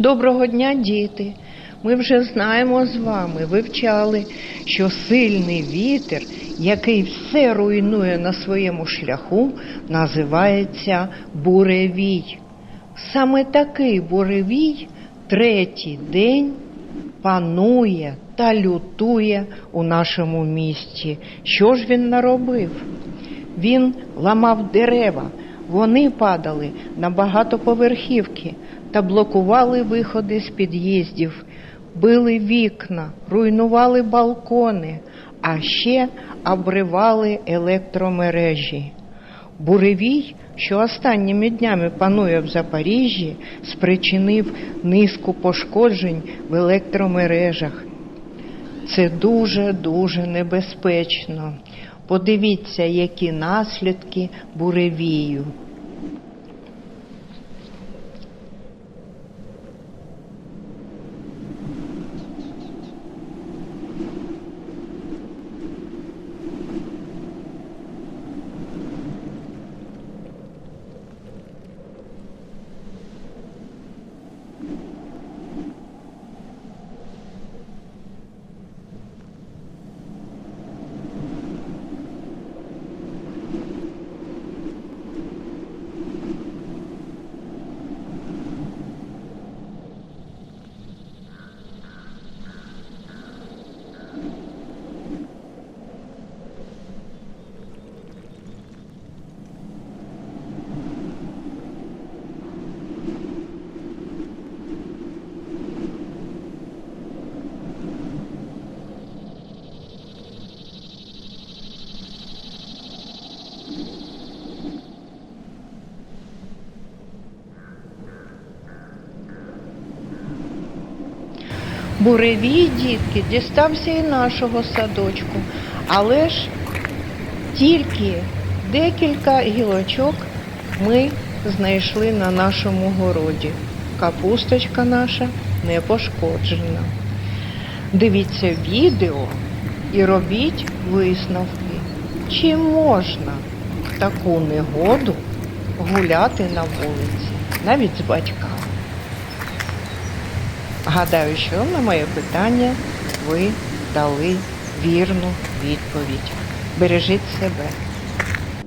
Доброго дня, діти! Ми вже знаємо з вами, вивчали, що сильний вітер, який все руйнує на своєму шляху, називається буревій. Саме такий буревій третій день панує та лютує у нашому місті. Що ж він наробив? Він ламав дерева, вони падали на багатоповерхівки та блокували виходи з під'їздів, били вікна, руйнували балкони, а ще обривали електромережі. Буревій, що останніми днями панує в Запоріжжі, спричинив низку пошкоджень в електромережах. Це дуже-дуже небезпечно. Подивіться, які наслідки буревію. Буревій, дітки, дістався і нашого садочку, але ж тільки декілька гілочок ми знайшли на нашому городі. Капусточка наша не пошкоджена. Дивіться відео і робіть висновки, чи можна в таку негоду гуляти на вулиці, навіть з батьками. Гадаю, що на моє питання ви дали вірну відповідь. Бережіть себе.